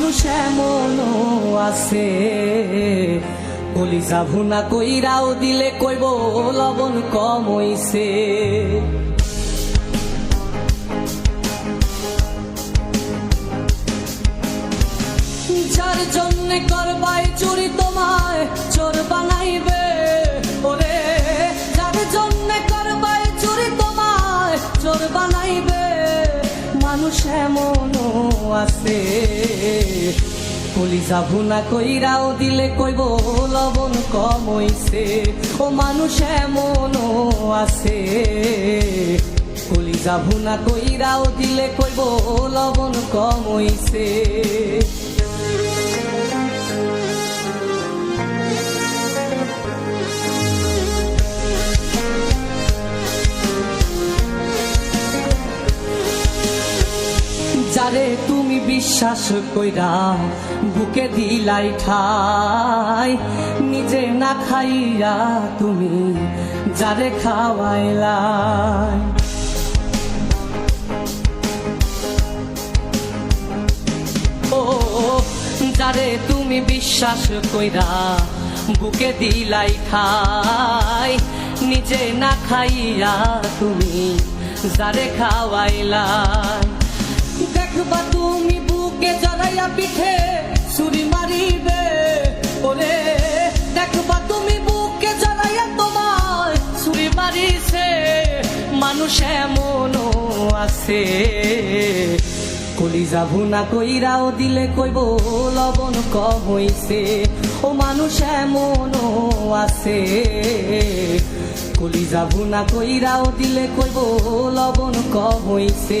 মানুষ এমনও আছে। কলিজা ভুনা কইরাও দিলে কইব, লবণ কম হইছে যার জন্য করবাই চুরি তোমায়, চোর মানুষ এমনও আছে। কলিজা ভুনা কইরাও দিলে কইব, লবণ কম হইছে। ও মানুষ এমনও আছে। কলিজা ভুনা কইরাও দিলে কইব, লবণ কম যারে তুমি বিশ্বাস কইরা বুকে দিলাই ঠাই, নিজে না খাইয়া তুমি যারে খাওয়াইলাই। ও, যারে তুমি বিশ্বাস কইরা বুকে দিলাই খাই নিজে না খাইয়া তুমি যারে খাওয়াইলাই। দেখবা তুমি বুকে জড়াইয়া পিঠে ছুরি মারিবে, ওরে। দেখবা তুমি বুকে জড়াইয়া তোমার ছুরি মারিছে, মানুষ এমনও আছে। কলি কলিজা ভুনা কইরাও দিলে কইব, লবণ কম হইছে। ও মানুষ এমনও আছে। কলি কলিজা ভুনা কইরাও দিলে কইব, লবণ কম হইছে।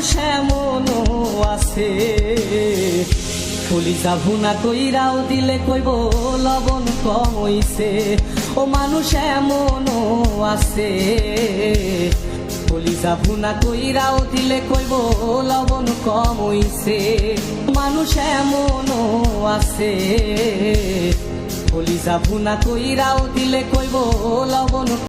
মানুষ এমনও আছে। কলিজা ভুনা কইরাও দিলে কইব, লবণ কম হইছে। ও মানুষ এমনও আছে। কলিজা ভুনা কইরাও দিলে কইব, লবণ কম হইছে। মানুষ এমনও আছে। কলিজা ভুনা কইরাও দিলে কইব